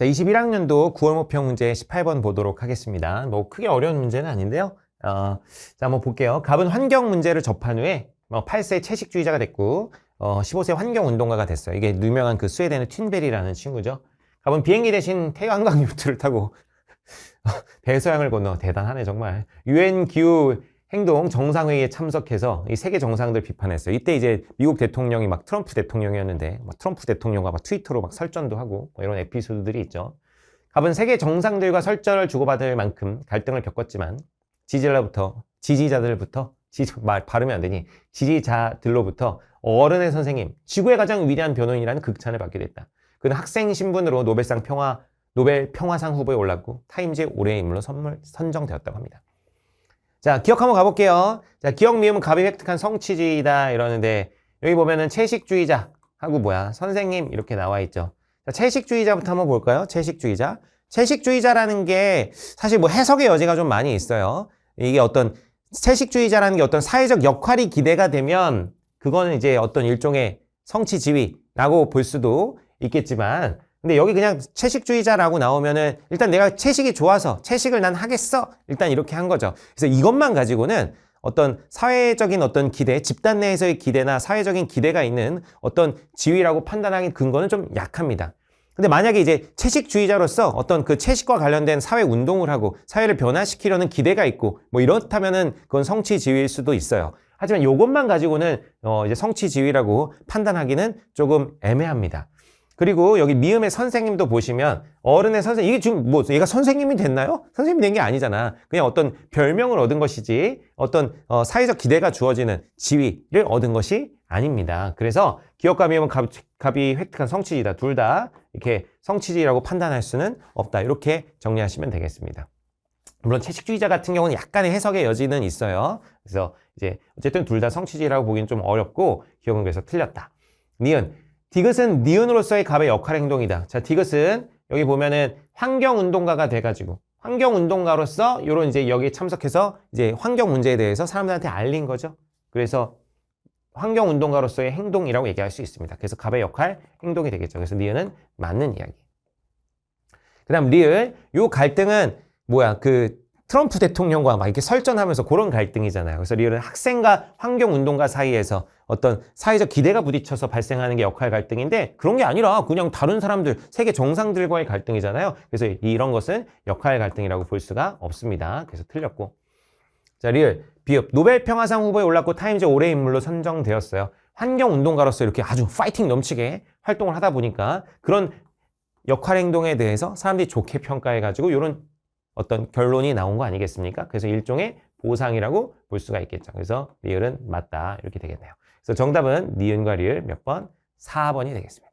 자, 21학년도 9월 목표 문제 18번 보도록 하겠습니다. 뭐 크게 어려운 문제는 아닌데요. 어, 자, 한번 볼게요. 갑은 환경 문제를 접한 후에 뭐 8세 채식주의자가 됐고 어, 15세 환경운동가가 됐어요. 이게 유명한 그 스웨덴의 튠베리라는 친구죠. 갑은 비행기 대신 태양광 요트를 타고 대서양을 건너 대단하네 정말. 유엔 기후 행동 정상회의에 참석해서 이 세계 정상들 비판했어요. 이때 이제 미국 대통령이 막 트럼프 대통령이었는데 막 트럼프 대통령과 막 트위터로 막 설전도 하고 뭐 이런 에피소드들이 있죠. 갑은 세계 정상들과 설전을 주고받을 만큼 갈등을 겪었지만 지지자들부터 지지자들부터 지지, 말 발음이 안 되니 지지자들로부터 어른의 선생님, 지구의 가장 위대한 변호인이라는 극찬을 받게 됐다. 그는 학생 신분으로 노벨상 평화 노벨 평화상 후보에 올랐고 타임즈의 올해의 인물로 선물 선정되었다고 합니다. 자, 기억 한번 가볼게요. 자, 기억 미음은 갑이 획득한 성취주의다 이러는데 여기 보면은 채식주의자 하고 뭐야 선생님 이렇게 나와 있죠. 자, 채식주의자부터 한번 볼까요? 채식주의자. 채식주의자라는 게 사실 뭐 해석의 여지가 좀 많이 있어요. 이게 어떤 채식주의자라는 게 어떤 사회적 역할이 기대가 되면 그거는 이제 어떤 일종의 성취 지위라고 볼 수도 있겠지만 근데 여기 그냥 채식주의자라고 나오면은 일단 내가 채식이 좋아서 채식을 난 하겠어 일단 이렇게 한 거죠 그래서 이것만 가지고는 어떤 사회적인 어떤 기대 집단 내에서의 기대나 사회적인 기대가 있는 어떤 지위라고 판단하기 근거는 좀 약합니다 근데 만약에 이제 채식주의자로서 어떤 그 채식과 관련된 사회 운동을 하고 사회를 변화시키려는 기대가 있고 뭐 이렇다면은 그건 성취 지위일 수도 있어요. 하지만 이것만 가지고는 어 이제 성취 지위라고 판단하기는 조금 애매합니다. 그리고 여기 미음의 선생님도 보시면 어른의 선생님 이게 지금 뭐 얘가 선생님이 됐나요? 선생님이 된 게 아니잖아. 그냥 어떤 별명을 얻은 것이지 어떤 어, 사회적 기대가 주어지는 지위를 얻은 것이 아닙니다. 그래서 기업과 미음은 갑, 갑이 획득한 성취지다. 둘 다 이렇게 성취지라고 판단할 수는 없다. 이렇게 정리하시면 되겠습니다. 물론 채식주의자 같은 경우는 약간의 해석의 여지는 있어요. 그래서 이제 어쨌든 둘 다 성취지라고 보기는 좀 어렵고 기억은 그래서 틀렸다. 니은 디귿은 니은으로서의 갑의 역할 행동이다. 자, 디귿은 여기 보면은 환경운동가가 돼가지고 환경운동가로서 요런 이제 여기에 참석해서 이제 환경 문제에 대해서 사람들한테 알린 거죠. 그래서 환경운동가로서의 행동이라고 얘기할 수 있습니다. 그래서 갑의 역할, 행동이 되겠죠. 그래서 니은은 맞는 이야기. 그 다음 리을. 요 갈등은 뭐야, 그 트럼프 대통령과 막 이렇게 설전하면서 그런 갈등이잖아요. 그래서 리을은 학생과 환경운동가 사이에서 어떤 사회적 기대가 부딪혀서 발생하는 게 역할 갈등인데 그런 게 아니라 그냥 다른 사람들, 세계 정상들과의 갈등이잖아요. 그래서 이런 것은 역할 갈등이라고 볼 수가 없습니다. 그래서 틀렸고. 자, 리을. 비읍. 노벨 평화상 후보에 올랐고 타임즈 올해 인물로 선정되었어요. 환경운동가로서 이렇게 아주 파이팅 넘치게 활동을 하다 보니까 그런 역할 행동에 대해서 사람들이 좋게 평가해가지고 이런 어떤 결론이 나온 거 아니겠습니까? 그래서 일종의 보상이라고 볼 수가 있겠죠. 그래서 리을은 맞다 이렇게 되겠네요. 그래서 정답은 니은과 리을 몇 번? 4번이 되겠습니다.